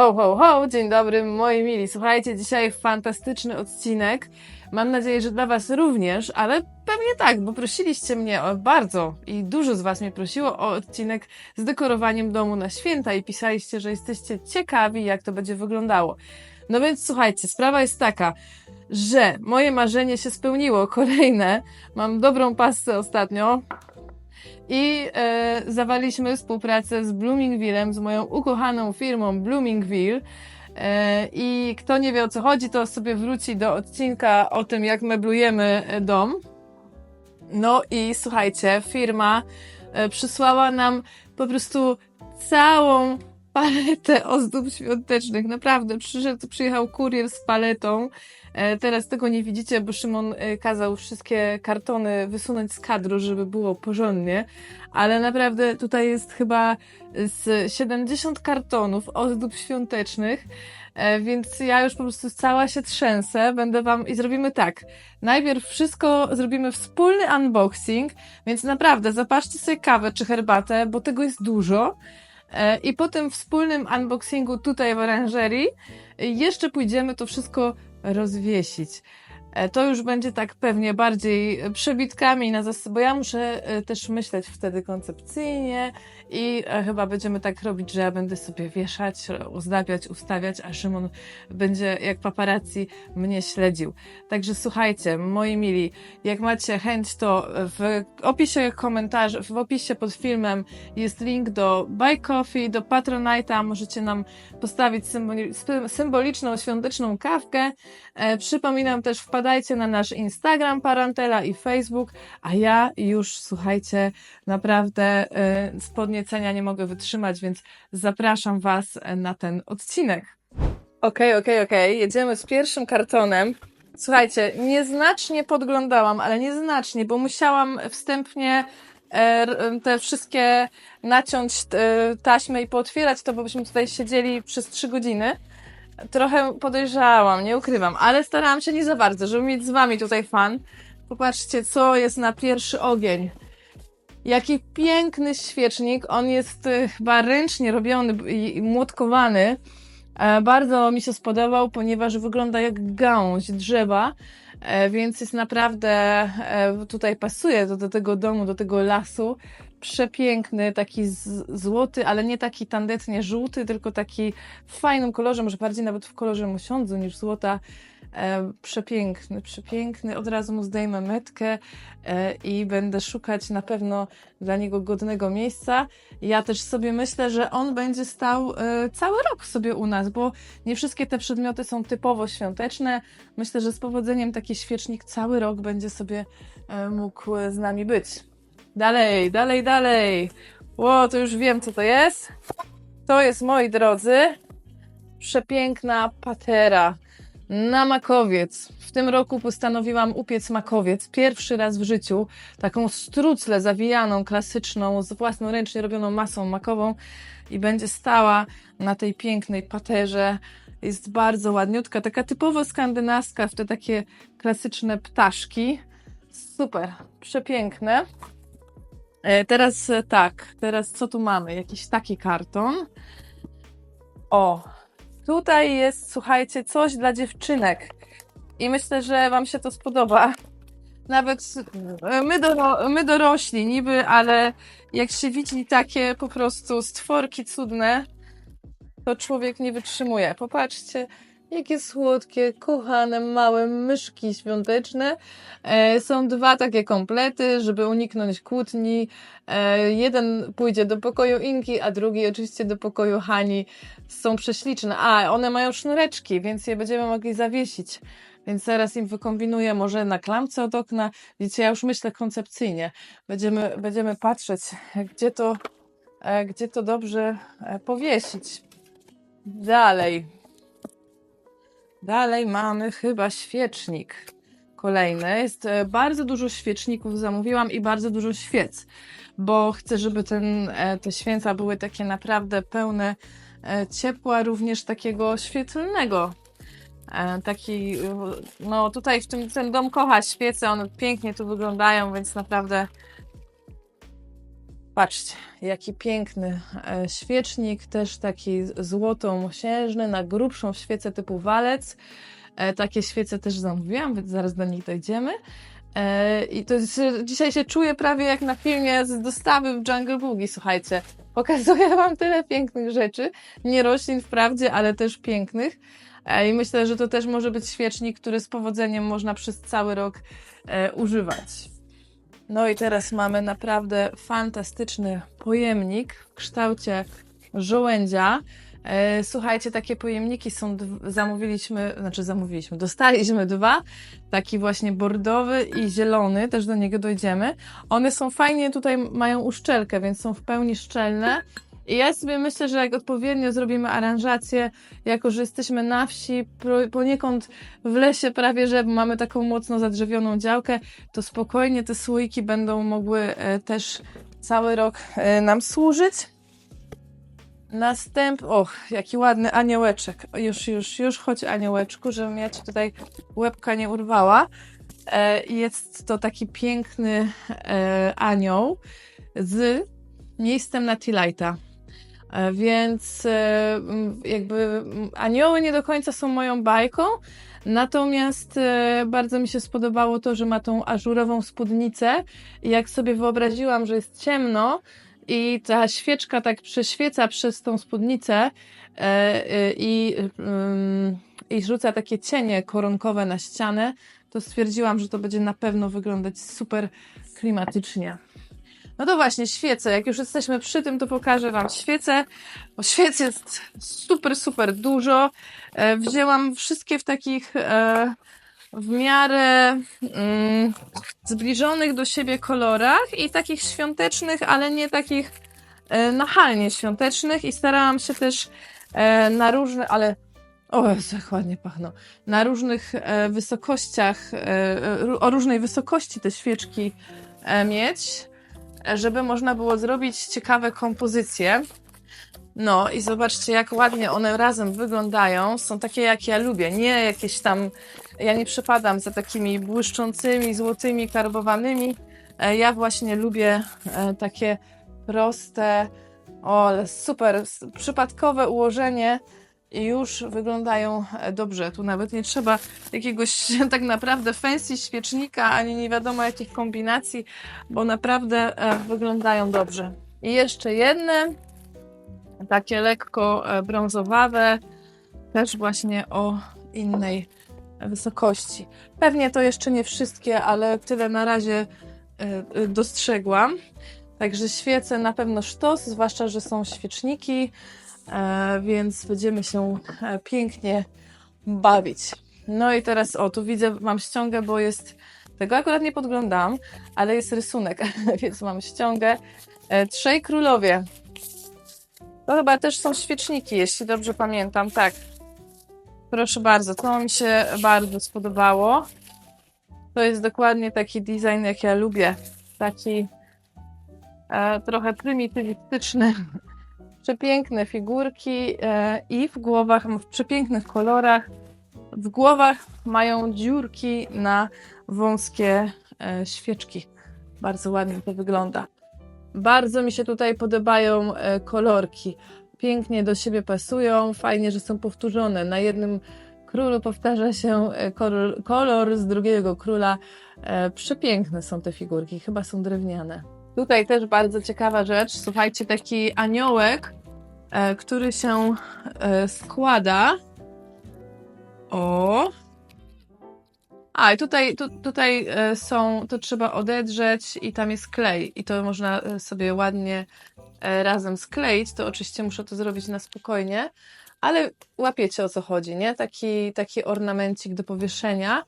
Ho, ho, ho, dzień dobry moi mili. Słuchajcie, dzisiaj fantastyczny odcinek. Mam nadzieję, że dla Was również, ale pewnie tak, bo prosiliście mnie o bardzo i dużo z Was mnie prosiło o odcinek z dekorowaniem domu na święta i pisaliście, że jesteście ciekawi, jak to będzie wyglądało. No więc słuchajcie, sprawa jest taka, że moje marzenie się spełniło. Kolejne, mam dobrą pasę ostatnio, i e, zawaliśmy współpracę z Bloomingvillem, z moją ukochaną firmą Bloomingville. E, I kto nie wie o co chodzi, to sobie wróci do odcinka o tym, jak meblujemy e, dom. No i słuchajcie, firma e, przysłała nam po prostu całą paletę ozdób świątecznych. Naprawdę, przyszedł, przyjechał kurier z paletą. E, Teraz tego nie widzicie, bo Szymon e, kazał wszystkie kartony wysunąć z kadru, żeby było porządnie, ale naprawdę tutaj jest chyba z 70 kartonów ozdób świątecznych, e, więc ja już po prostu cała się trzęsę, będę wam i zrobimy tak. Najpierw wszystko zrobimy wspólny unboxing, więc naprawdę zapaszcie sobie kawę czy herbatę, bo tego jest dużo. E, I po tym wspólnym unboxingu tutaj w oranżerii e, jeszcze pójdziemy to wszystko rozwiesić. E, To już będzie tak pewnie bardziej e, przebitkami na zas- bo ja muszę e, też myśleć wtedy koncepcyjnie i chyba będziemy tak robić, że ja będę sobie wieszać, ozdabiać, ustawiać, a Szymon będzie jak paparazzi mnie śledził. Także słuchajcie, moi mili, jak macie chęć, to w opisie komentarzy, w opisie pod filmem jest link do Buy Coffee, do Patronite'a. Możecie nam postawić symboli- sym- symboliczną, świąteczną kawkę. Przypominam też, wpadajcie na nasz Instagram Parantela i Facebook, a ja już, słuchajcie, naprawdę z podniecenia nie mogę wytrzymać, więc zapraszam Was na ten odcinek. Okej, okej, okej, jedziemy z pierwszym kartonem. Słuchajcie, nieznacznie podglądałam, ale nieznacznie, bo musiałam wstępnie e, te wszystkie naciąć e, taśmy i pootwierać to, bo byśmy tutaj siedzieli przez trzy godziny. Trochę podejrzałam, nie ukrywam, ale starałam się nie za bardzo, żeby mieć z wami tutaj fan. Popatrzcie, co jest na pierwszy ogień. Jaki piękny świecznik. On jest e, chyba ręcznie robiony i i młotkowany. E, Bardzo mi się spodobał, ponieważ wygląda jak gałąź drzewa, e, więc jest naprawdę, e, tutaj pasuje do, do tego domu, do tego lasu. Przepiękny, taki złoty, ale nie taki tandetnie żółty, tylko taki w fajnym kolorze, może bardziej nawet w kolorze mosiądzu niż złota. E, przepiękny, przepiękny. Od razu mu zdejmę metkę e, i będę szukać na pewno dla niego godnego miejsca. Ja też sobie myślę, że on będzie stał e, cały rok sobie u nas, bo nie wszystkie te przedmioty są typowo świąteczne. Myślę, że z powodzeniem taki świecznik cały rok będzie sobie e, mógł z nami być. Dalej, dalej, dalej. Ło, to już wiem, co to jest. To jest, moi drodzy, przepiękna patera na makowiec. W tym roku postanowiłam upiec makowiec. Pierwszy raz w życiu. Taką struclę zawijaną, klasyczną, z własnoręcznie robioną masą makową i będzie stała na tej pięknej paterze. Jest bardzo ładniutka, taka typowo skandynawska, w te takie klasyczne ptaszki. Super, przepiękne. E, Teraz e, tak, teraz co tu mamy? Jakiś taki karton. O, tutaj jest, słuchajcie, coś dla dziewczynek. I myślę, że Wam się to spodoba. Nawet e, my, doro my dorośli niby, ale jak się widzi takie po prostu stworki cudne, to człowiek nie wytrzymuje. Popatrzcie, jakie słodkie, kochane, małe myszki świąteczne. E, są dwa takie komplety, żeby uniknąć kłótni. E, jeden pójdzie do pokoju Inki, a drugi oczywiście do pokoju Hani. Są prześliczne. A, one mają sznureczki, więc je będziemy mogli zawiesić. Więc zaraz im wykombinuję może na klamce od okna. Widzicie, ja już myślę koncepcyjnie. Będziemy, będziemy patrzeć, gdzie to, e, gdzie to dobrze e, powiesić. Dalej. Dalej mamy chyba świecznik. Kolejny. Jest e, bardzo dużo świeczników zamówiłam i bardzo dużo świec, bo chcę, żeby ten, e, te święta były takie naprawdę pełne e, ciepła, również takiego świetlnego. Taki, no tutaj w tym ten dom kocha świece, one pięknie tu wyglądają, więc naprawdę Patrzcie, jaki piękny e, świecznik, też taki złoto-mosiężny, na grubszą świecę typu walec. E, takie świece też zamówiłam, więc zaraz do nich dojdziemy. E, I to dzisiaj się czuję prawie jak na filmie z dostawy w Jungle Boogie, słuchajcie. Pokazuję Wam tyle pięknych rzeczy, nie roślin wprawdzie, ale też pięknych. I myślę, że to też może być świecznik, który z powodzeniem można przez cały rok używać. No i teraz mamy naprawdę fantastyczny pojemnik w kształcie żołędzia. E, Słuchajcie, takie pojemniki są, zamówiliśmy, znaczy zamówiliśmy, dostaliśmy dwa, taki właśnie bordowy i zielony, też do niego dojdziemy. One są fajnie, tutaj mają uszczelkę, więc są w pełni szczelne. I ja sobie myślę, że jak odpowiednio zrobimy aranżację, jako że jesteśmy na wsi, poniekąd w lesie prawie, że mamy taką mocno zadrzewioną działkę, to spokojnie te słoiki będą mogły e, też cały rok e, nam służyć. Następ... Och, jaki ładny aniołeczek. Już, już, już chodź aniołeczku, żebym ja ci tutaj łebka nie urwała. E, Jest to taki piękny anioł z miejscem na T-Lighta. E, Więc e, jakby anioły nie do końca są moją bajką, natomiast e, bardzo mi się spodobało to, że ma tą ażurową spódnicę jak sobie wyobraziłam, że jest ciemno i ta świeczka tak prześwieca przez tą spódnicę i, ym, i rzuca takie cienie koronkowe na ścianę, to stwierdziłam, że to będzie na pewno wyglądać super klimatycznie. No to właśnie, świece. Jak już jesteśmy przy tym, to pokażę Wam świece. Bo świec jest super, super dużo. E, wzięłam wszystkie w takich e, w miarę mm, zbliżonych do siebie kolorach i takich świątecznych, ale nie takich e, nachalnie świątecznych i starałam się też e, na różne, ale o jak ładnie pachną, na różnych e, wysokościach, e, e, o różnej wysokości te świeczki e, mieć, żeby można było zrobić ciekawe kompozycje. No i zobaczcie, jak ładnie one razem wyglądają. Są takie, jak ja lubię. Nie jakieś tam. Ja nie przepadam za takimi błyszczącymi, złotymi, karbowanymi. E, Ja właśnie lubię e, takie proste, o, ale super, przypadkowe ułożenie już wyglądają e, dobrze. Tu nawet nie trzeba jakiegoś tak naprawdę fancy świecznika, ani nie wiadomo jakich kombinacji, bo naprawdę e, wyglądają dobrze. I jeszcze jedne, takie lekko e, brązowawe, też właśnie o innej wysokości. Pewnie to jeszcze nie wszystkie, ale tyle na razie dostrzegłam. Także świece na pewno sztos, zwłaszcza, że są świeczniki, więc będziemy się e, pięknie bawić. No i teraz, o, tu widzę, mam ściągę, bo jest, tego akurat nie podglądam, ale jest rysunek, więc mam ściągę. E, Trzej królowie. To chyba też są świeczniki, jeśli dobrze pamiętam, tak. Proszę bardzo, to mi się bardzo spodobało. To jest dokładnie taki design, jak ja lubię. Taki e, trochę prymitywistyczny. Przepiękne figurki e, i w głowach, w przepięknych kolorach. W głowach mają dziurki na wąskie e, świeczki. Bardzo ładnie to wygląda. Bardzo mi się tutaj podobają e, kolorki. Pięknie do siebie pasują. Fajnie, że są powtórzone. Na jednym królu powtarza się kolor, z drugiego króla. Przepiękne są te figurki. Chyba są drewniane. Tutaj też bardzo ciekawa rzecz. Słuchajcie, taki aniołek, e, który się e, składa. O, a, i tutaj, tu, tutaj e, są, to trzeba odedrzeć i tam jest klej i to można e, sobie ładnie e, razem skleić. To oczywiście muszę to zrobić na spokojnie, ale łapiecie o co chodzi, nie? Taki, taki ornamencik do powieszenia.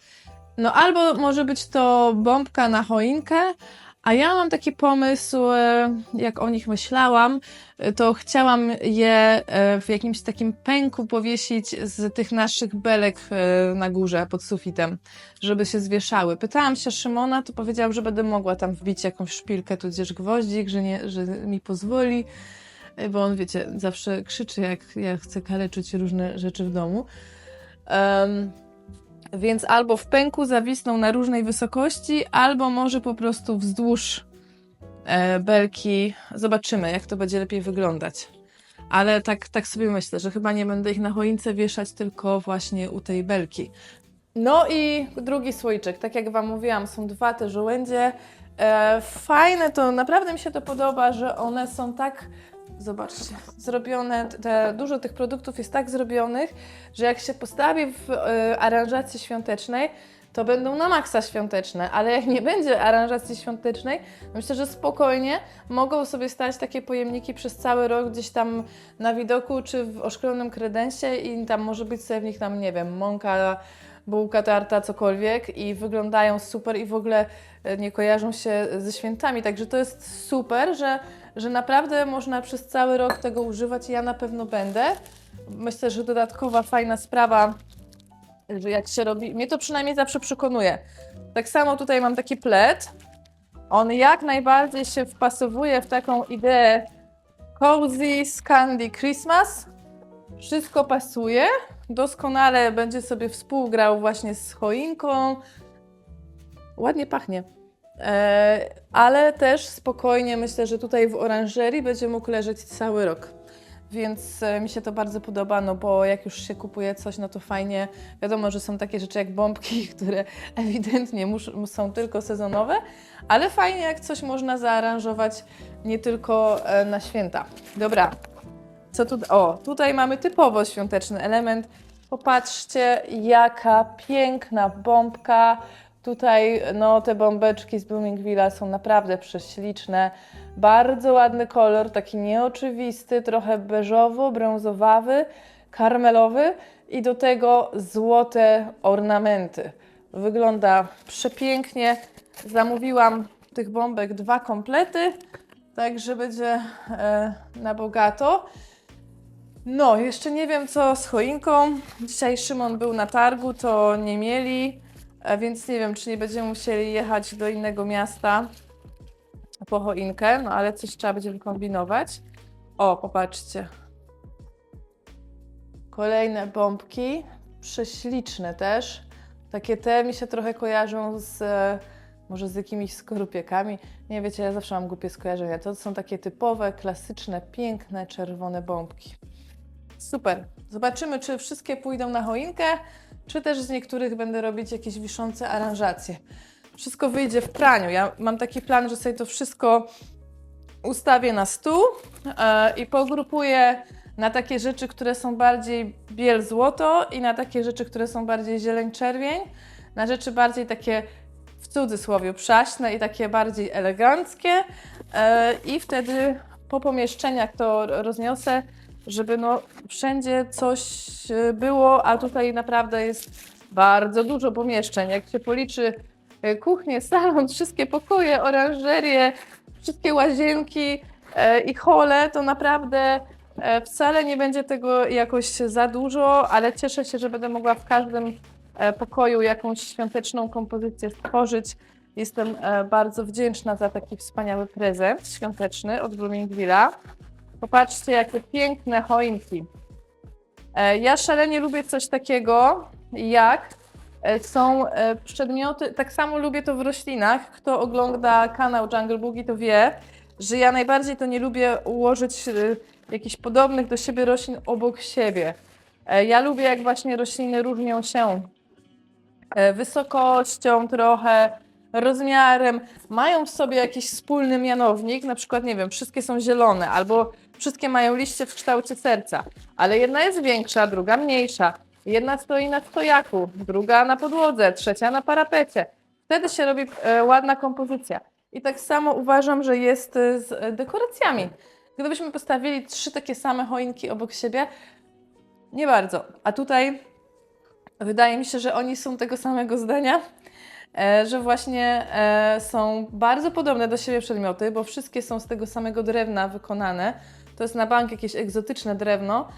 No albo może być to bombka na choinkę, a ja mam taki pomysł, e, jak o nich myślałam, e, to chciałam je e, w jakimś takim pęku powiesić z tych naszych belek na górze pod sufitem żeby się zwieszały. Pytałam się Szymona, to powiedział, że będę mogła tam wbić jakąś szpilkę, tudzież gwoździk, że, nie, że mi pozwoli, bo on, wiecie, zawsze krzyczy, jak ja chcę kaleczyć różne rzeczy w domu. Em, więc albo w pęku zawisną na różnej wysokości, albo może po prostu wzdłuż e, belki. Zobaczymy, jak to będzie lepiej wyglądać. Ale tak, tak sobie myślę, że chyba nie będę ich na choince wieszać, tylko właśnie u tej belki. No i drugi słoiczek. Tak jak Wam mówiłam, są dwa te żołędzie. E, fajne to, naprawdę mi się to podoba, że one są tak, zobaczcie, zrobione, te, dużo tych produktów jest tak zrobionych, że jak się postawi w e, aranżacji świątecznej, to będą na maksa świąteczne, ale jak nie będzie aranżacji świątecznej, myślę, że spokojnie mogą sobie stać takie pojemniki przez cały rok gdzieś tam na widoku czy w oszklonym kredensie i tam może być sobie w nich tam, nie wiem, mąka, bułka, tarta, cokolwiek i wyglądają super i w ogóle e, nie kojarzą się ze świętami. Także to jest super, że, że naprawdę można przez cały rok tego używać i ja na pewno będę. Myślę, że dodatkowa fajna sprawa, że jak się robi, mnie to przynajmniej zawsze przekonuje. Tak samo tutaj mam taki pled. On jak najbardziej się wpasowuje w taką ideę cozy Scandi Christmas. Wszystko pasuje. Doskonale będzie sobie współgrał właśnie z choinką. Ładnie pachnie. E, ale też spokojnie myślę, że tutaj w oranżerii będzie mógł leżeć cały rok. Więc e, mi się to bardzo podoba, no bo jak już się kupuje coś, no to fajnie. Wiadomo, że są takie rzeczy jak bombki, które ewidentnie są tylko sezonowe, ale fajnie jak coś można zaaranżować nie tylko e, na święta. Dobra, co tu? O, tutaj mamy typowo świąteczny element. Popatrzcie, jaka piękna bombka. Tutaj no, te bombeczki z Bloomingville'a są naprawdę prześliczne. Bardzo ładny kolor, taki nieoczywisty, trochę beżowo-brązowawy, karmelowy i do tego złote ornamenty. Wygląda przepięknie. Zamówiłam tych bombek dwa komplety, także będzie e, na bogato. No, jeszcze nie wiem co z choinką. Dzisiaj Szymon był na targu, to nie mieli, e, więc nie wiem, czy nie będziemy musieli jechać do innego miasta po choinkę, no ale coś trzeba będzie wykombinować. O, popatrzcie. Kolejne bombki, prześliczne też. Takie te mi się trochę kojarzą z e, może z jakimiś skorupiekami. Nie wiecie, ja zawsze mam głupie skojarzenia. To są takie typowe, klasyczne, piękne, czerwone bombki. Super. Zobaczymy, czy wszystkie pójdą na choinkę, czy też z niektórych będę robić jakieś wiszące aranżacje. Wszystko wyjdzie w praniu. Ja mam taki plan, że sobie to wszystko ustawię na stół e, i pogrupuję na takie rzeczy, które są bardziej biel-złoto i na takie rzeczy, które są bardziej zieleń-czerwień, na rzeczy bardziej takie w cudzysłowie przaśne i takie bardziej eleganckie e, i wtedy po pomieszczeniach to rozniosę, żeby no wszędzie coś e, było, a tutaj naprawdę jest bardzo dużo pomieszczeń. Jak się policzy e, kuchnię, salon, wszystkie pokoje, oranżerie, wszystkie łazienki e, i hole, to naprawdę wcale nie będzie tego jakoś za dużo, ale cieszę się, że będę mogła w każdym pokoju jakąś świąteczną kompozycję stworzyć. Jestem bardzo wdzięczna za taki wspaniały prezent świąteczny od Bloomingville'a. Popatrzcie, jakie piękne choinki. E, Ja szalenie lubię coś takiego, jak e, są e, przedmioty, tak samo lubię to w roślinach. Kto ogląda kanał Jungle Boogie, to wie, że ja najbardziej to nie lubię ułożyć jakichś podobnych do siebie roślin obok siebie. Ja lubię, jak właśnie rośliny różnią się wysokością trochę, rozmiarem, mają w sobie jakiś wspólny mianownik, na przykład, nie wiem, wszystkie są zielone, albo wszystkie mają liście w kształcie serca, ale jedna jest większa, druga mniejsza. Jedna stoi na stojaku, druga na podłodze, trzecia na parapecie. Wtedy się robi e, ładna kompozycja. I tak samo uważam, że jest e, z dekoracjami. Gdybyśmy postawili trzy takie same choinki obok siebie, nie bardzo. A tutaj wydaje mi się, że oni są tego samego zdania, e, że właśnie są bardzo podobne do siebie przedmioty, bo wszystkie są z tego samego drewna wykonane. To jest na bank jakieś egzotyczne drewno.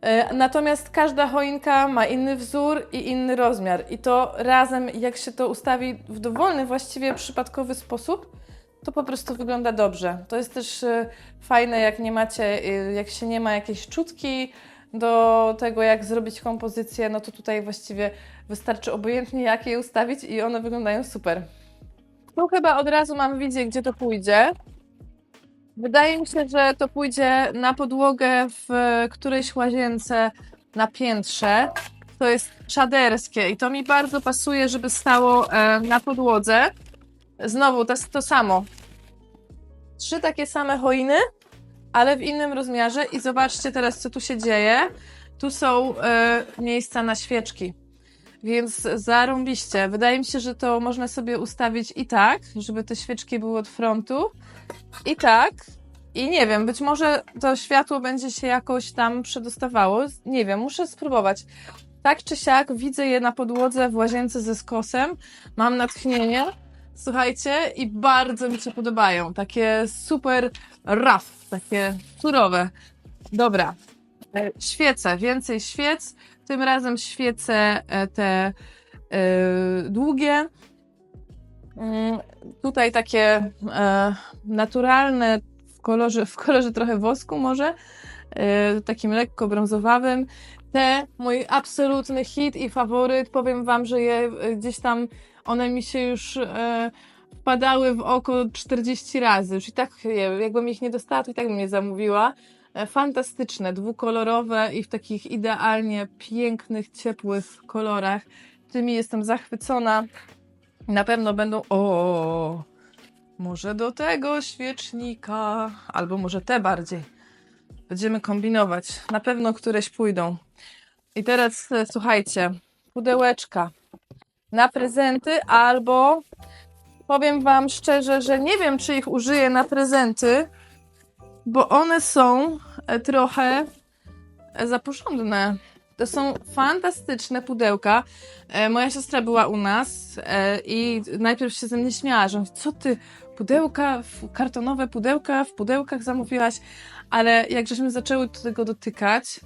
E, Natomiast każda choinka ma inny wzór i inny rozmiar. I to razem, jak się to ustawi w dowolny, właściwie przypadkowy sposób, to po prostu wygląda dobrze. To jest też e, fajne, jak nie macie, e, jak się nie ma jakiejś czutki do tego, jak zrobić kompozycję, no to tutaj właściwie wystarczy obojętnie jak je ustawić i one wyglądają super. Tu chyba od razu mam wizję, gdzie to pójdzie. Wydaje mi się, że to pójdzie na podłogę w którejś łazience na piętrze. To jest szaderskie i to mi bardzo pasuje, żeby stało e, na podłodze. Znowu to jest to samo. Trzy takie same choiny, ale w innym rozmiarze i zobaczcie teraz, co tu się dzieje. Tu są e, miejsca na świeczki. Więc zarąbiście. Wydaje mi się, że to można sobie ustawić i tak, żeby te świeczki były od frontu. I tak. I nie wiem, być może to światło będzie się jakoś tam przedostawało. Nie wiem, muszę spróbować. Tak czy siak, widzę je na podłodze w łazience ze skosem. Mam natchnienie. Słuchajcie, i bardzo mi się podobają. Takie super rough, takie surowe. Dobra. E, Świece, więcej świec. Tym razem świece e, te e, długie. Mm, Tutaj takie e, naturalne w kolorze, w kolorze trochę wosku może, takim lekko brązowawym. Te mój absolutny hit i faworyt. Powiem wam, że je gdzieś tam one mi się już wpadały w oko 40 razy. Już i tak jakbym ich nie dostała, to i tak bym je zamówiła. E, Fantastyczne, dwukolorowe i w takich idealnie pięknych, ciepłych kolorach. Tymi jestem zachwycona. Na pewno będą. O, może do tego świecznika, albo może te bardziej. Będziemy kombinować. Na pewno któreś pójdą. I teraz e, słuchajcie, pudełeczka na prezenty, albo powiem Wam szczerze, że nie wiem, czy ich użyję na prezenty, bo one są trochę za porządne. To są fantastyczne pudełka. E, moja siostra była u nas e, i najpierw się ze mnie śmiała, że co ty, pudełka, kartonowe pudełka w pudełkach zamówiłaś, ale jak żeśmy zaczęły tego dotykać,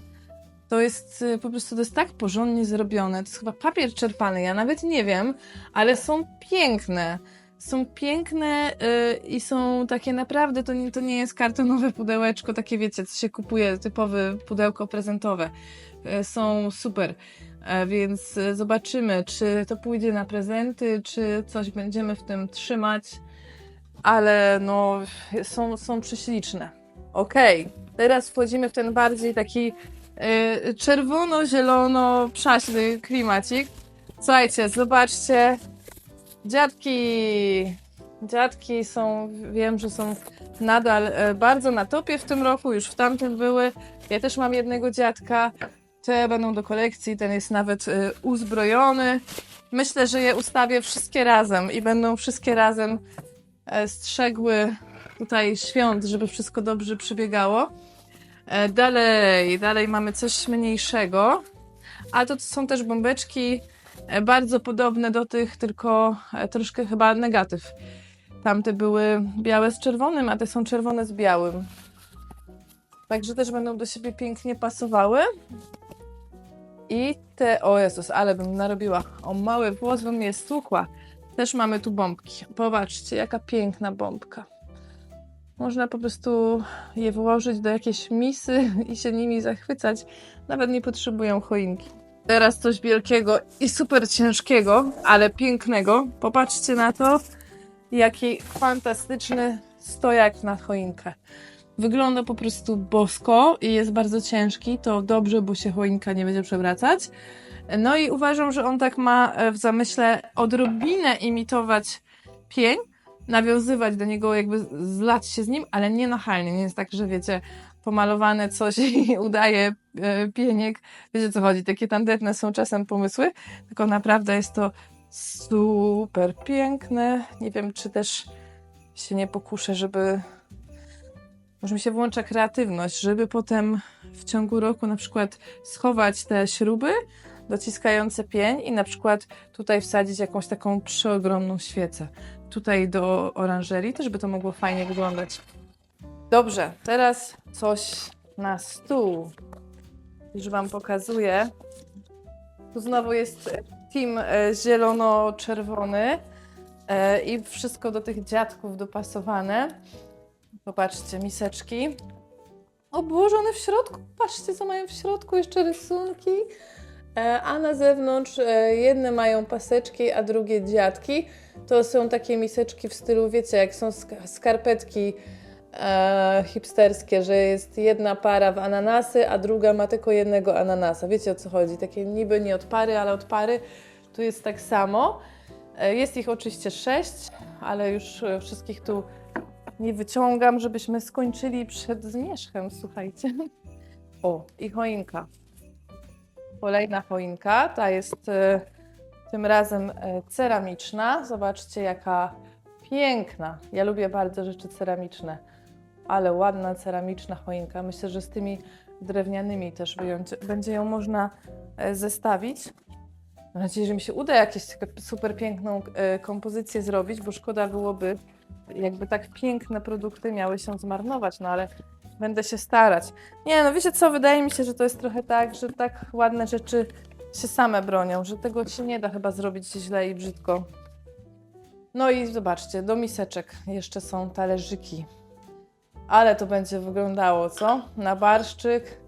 to jest e, po prostu to jest tak porządnie zrobione. To jest chyba papier czerpany, ja nawet nie wiem, ale są piękne. Są piękne y, i są takie naprawdę, to nie, to nie jest kartonowe pudełeczko, takie wiecie, co się kupuje, typowe pudełko prezentowe. Y, są super. E, Więc e, zobaczymy, czy to pójdzie na prezenty, czy coś będziemy w tym trzymać, ale no, są, są prześliczne. Okej, teraz wchodzimy w ten bardziej taki y, czerwono-zielono-przaśny klimacik. Słuchajcie, zobaczcie, dziadki. Dziadki są, wiem, że są nadal e, bardzo na topie w tym roku, już w tamtym były. Ja też mam jednego dziadka. Te będą do kolekcji, ten jest nawet e, uzbrojony. Myślę, że je ustawię wszystkie razem i będą wszystkie razem e, strzegły tutaj świąt, żeby wszystko dobrze przebiegało. E, Dalej, dalej mamy coś mniejszego. A to są też bombeczki bardzo podobne do tych, tylko e, troszkę chyba negatyw. Tamte były białe z czerwonym, a te są czerwone z białym. Także też będą do siebie pięknie pasowały. I te, o Jezus, ale bym narobiła. O mały włos bym je stukła. Też mamy tu bombki. Popatrzcie, jaka piękna bombka. Można po prostu je włożyć do jakiejś misy i się nimi zachwycać. Nawet nie potrzebują choinki. Teraz coś wielkiego i super ciężkiego, ale pięknego. Popatrzcie na to, jaki fantastyczny stojak na choinkę. Wygląda po prostu bosko i jest bardzo ciężki. To dobrze, bo się choinka nie będzie przewracać. No i uważam, że on tak ma e, w zamyśle odrobinę imitować pień, nawiązywać do niego, jakby zlać się z nim, ale nie nachalnie. Nie jest tak, że wiecie, pomalowane coś i udaje e, pieniek. Wiecie co chodzi? Takie tandetne są czasem pomysły, tylko naprawdę jest to super piękne. Nie wiem, czy też się nie pokuszę, żeby. Może mi się włącza kreatywność, żeby potem w ciągu roku na przykład schować te śruby dociskające pień i na przykład tutaj wsadzić jakąś taką przeogromną świecę. Tutaj do oranżerii też by to mogło fajnie wyglądać. Dobrze, teraz coś na stół. Już Wam pokazuję. Tu znowu jest team e, zielono-czerwony e, i wszystko do tych dziadków dopasowane. Popatrzcie, miseczki. Obłożone w środku. Patrzcie, co mają w środku. Jeszcze rysunki. E, A na zewnątrz jedne mają paseczki, a drugie dziadki. To są takie miseczki w stylu, wiecie, jak są sk- skarpetki e, hipsterskie, że jest jedna para w ananasy, a druga ma tylko jednego ananasa. Wiecie o co chodzi? Takie niby nie od pary, ale od pary. Tu jest tak samo. E, Jest ich oczywiście sześć, ale już e, wszystkich tu nie wyciągam, żebyśmy skończyli przed zmierzchem, słuchajcie. O, i choinka. Kolejna choinka, ta jest e, tym razem e, ceramiczna. Zobaczcie, jaka piękna. Ja lubię bardzo rzeczy ceramiczne, ale ładna ceramiczna choinka. Myślę, że z tymi drewnianymi też będzie, będzie ją można e, zestawić. Mam nadzieję, że mi się uda jakąś super piękną e, kompozycję zrobić, bo szkoda byłoby, jakby tak piękne produkty miały się zmarnować, no ale będę się starać. Nie, no wiecie co, wydaje mi się, że to jest trochę tak, że tak ładne rzeczy się same bronią, że tego się nie da chyba zrobić źle i brzydko. No i zobaczcie, do miseczek jeszcze są talerzyki. Ale to będzie wyglądało, co? Na barszczyk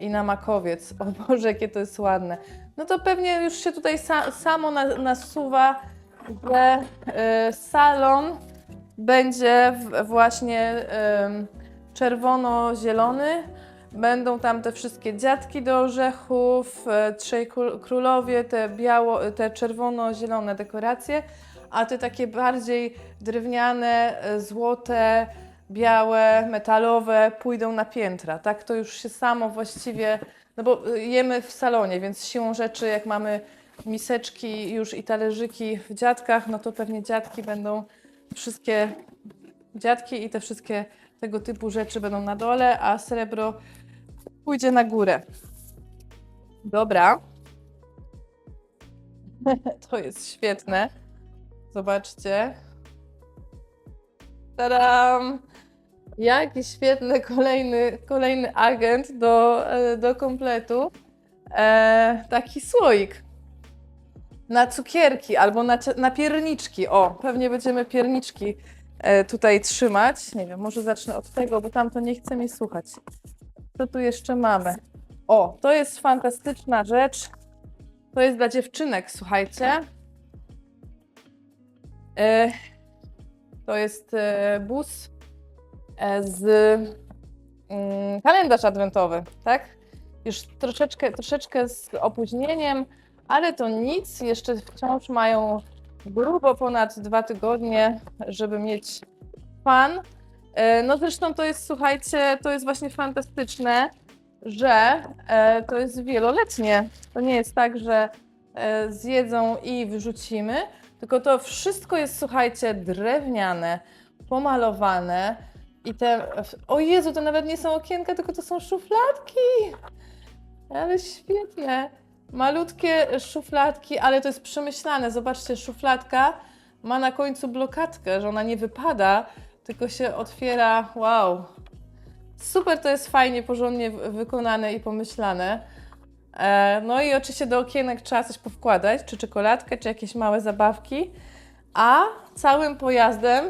i na makowiec. O Boże, jakie to jest ładne. No to pewnie już się tutaj sa samo na nasuwa, że y, salon będzie właśnie ym, czerwono-zielony. Będą tam te wszystkie dziadki do orzechów, e, trzej król- królowie, te biało, te czerwono-zielone dekoracje, a te takie bardziej drewniane, e, złote, białe, metalowe pójdą na piętra. Tak to już się samo właściwie, no bo y, jemy w salonie, więc siłą rzeczy jak mamy miseczki już i talerzyki w dziadkach, no to pewnie dziadki będą wszystkie dziadki i te wszystkie tego typu rzeczy będą na dole, a srebro pójdzie na górę. Dobra. To jest świetne. Zobaczcie. Tadam! Jaki świetny kolejny, kolejny agent do, e, do kompletu. E, taki słoik. Na cukierki albo na, na pierniczki. O, pewnie będziemy pierniczki e, tutaj trzymać. Nie wiem, może zacznę od tego, bo tam to nie chce mi słuchać. Co tu jeszcze mamy? O, to jest fantastyczna rzecz. To jest dla dziewczynek, słuchajcie. E, to jest e, bus e, z mm, kalendarz adwentowy, tak? Już troszeczkę, troszeczkę z opóźnieniem, ale to nic. Jeszcze wciąż mają grubo ponad dwa tygodnie, żeby mieć fan. E, No zresztą to jest, słuchajcie, to jest właśnie fantastyczne, że to jest wieloletnie. To nie jest tak, że zjedzą i wyrzucimy, tylko to wszystko jest, słuchajcie, drewniane, pomalowane i te... O Jezu, to nawet nie są okienka, tylko to są szufladki! Ale świetne! Malutkie szufladki, ale to jest przemyślane. Zobaczcie, szufladka ma na końcu blokadkę, że ona nie wypada, tylko się otwiera. Wow! Super to jest fajnie, porządnie wy- wykonane i pomyślane. E, no i oczywiście do okienek trzeba coś powkładać, czy czekoladkę, czy jakieś małe zabawki. A całym pojazdem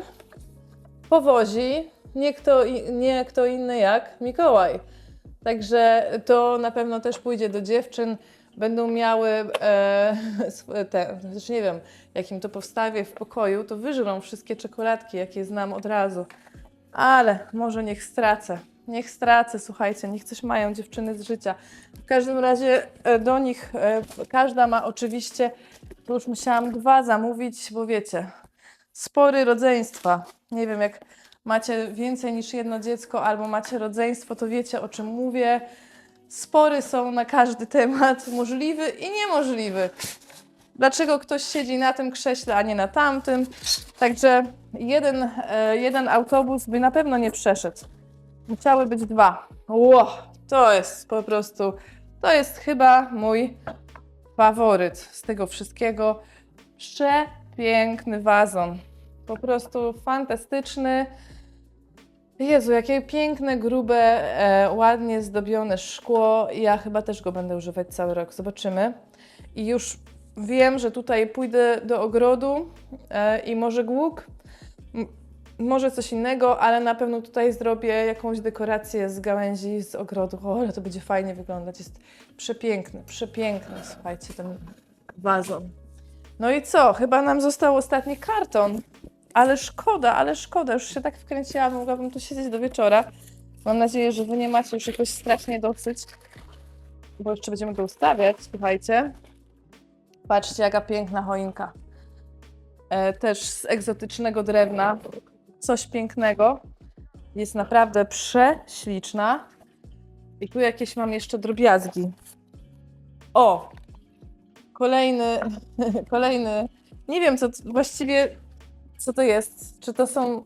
powozi nie kto, nie kto inny jak Mikołaj. Także to na pewno też pójdzie do dziewczyn. Będą miały e, te, znaczy nie wiem, jak im to powstawię w pokoju, to wyżrą wszystkie czekoladki, jakie znam od razu. Ale może niech stracę. Niech stracę, słuchajcie, niech coś mają dziewczyny z życia. W każdym razie e, do nich e, każda ma oczywiście, to już musiałam dwa zamówić, bo wiecie, spory rodzeństwa. Nie wiem, jak macie więcej niż jedno dziecko albo macie rodzeństwo, to wiecie o czym mówię. Spory są na każdy temat, możliwy i niemożliwy. Dlaczego ktoś siedzi na tym krześle, a nie na tamtym? Także jeden, e, jeden autobus by na pewno nie przeszedł. Musiały być dwa. Ło, to jest po prostu, to jest chyba mój faworyt z tego wszystkiego. Przepiękny wazon. Po prostu fantastyczny. Jezu, jakie piękne, grube, e, ładnie zdobione szkło. Ja chyba też go będę używać cały rok. Zobaczymy. I już wiem, że tutaj pójdę do ogrodu e, i może głuk. Może coś innego, ale na pewno tutaj zrobię jakąś dekorację z gałęzi z ogrodu. O, ale to będzie fajnie wyglądać. Jest przepiękny, przepiękny, słuchajcie, ten wazon. No i co? Chyba nam został ostatni karton. Ale szkoda, ale szkoda. Już się tak wkręciłam, mogłabym tu siedzieć do wieczora. Mam nadzieję, że wy nie macie już jakoś strasznie dosyć, bo jeszcze będziemy go ustawiać. Słuchajcie. Patrzcie, jaka piękna choinka. E, też z egzotycznego drewna. Coś pięknego. Jest naprawdę prześliczna. I tu jakieś mam jeszcze drobiazgi. O! Kolejny, kolejny. Nie wiem, co właściwie co to jest. Czy to są.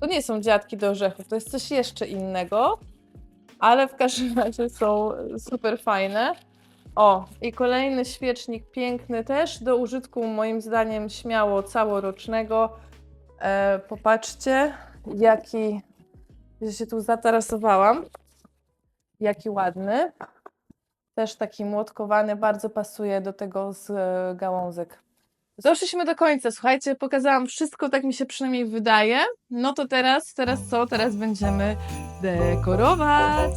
To nie są dziadki do orzechów, to jest coś jeszcze innego. Ale w każdym razie są super fajne. O, i kolejny świecznik piękny też do użytku moim zdaniem śmiało całorocznego. E, popatrzcie, jaki że się tu zatarasowałam. Jaki ładny. Też taki młotkowany, bardzo pasuje do tego z e, gałązek. Doszliśmy do końca, słuchajcie, pokazałam wszystko, tak mi się przynajmniej wydaje. No to teraz, teraz co? Teraz będziemy dekorować.